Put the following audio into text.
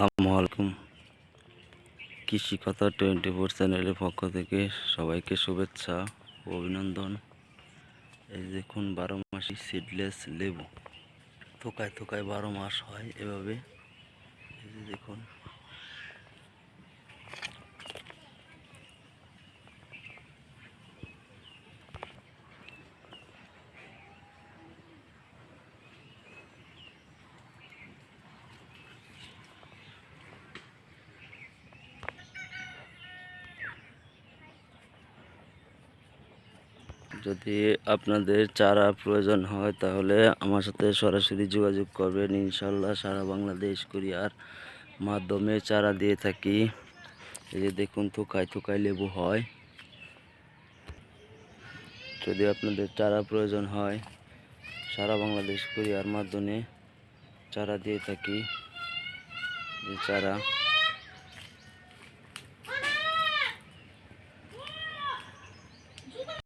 আসসালামু কৃষি কথা টোয়েন্টি ফোর চ্যানেলের পক্ষ থেকে সবাইকে শুভেচ্ছা ও অভিনন্দন। এই দেখুন, বারো মাসি সিডলেস লেবু। থোকায় থোকায় বারো মাস হয় এভাবে। এই যে দেখুন যদি আপনাদের চারা প্রয়োজন হয়, তাহলে আমার সাথে সরাসরি যোগাযোগ করবেন। ইনশাল্লাহ সারা বাংলাদেশ কোরিয়ার মাধ্যমে চারা দিয়ে থাকি। এই যে দেখুন, থুকায় থুকায় লেবু হয়। যদি আপনাদের চারা প্রয়োজন হয়, সারা বাংলাদেশ কোরিয়ার মাধ্যমে চারা দিয়ে থাকি। চারা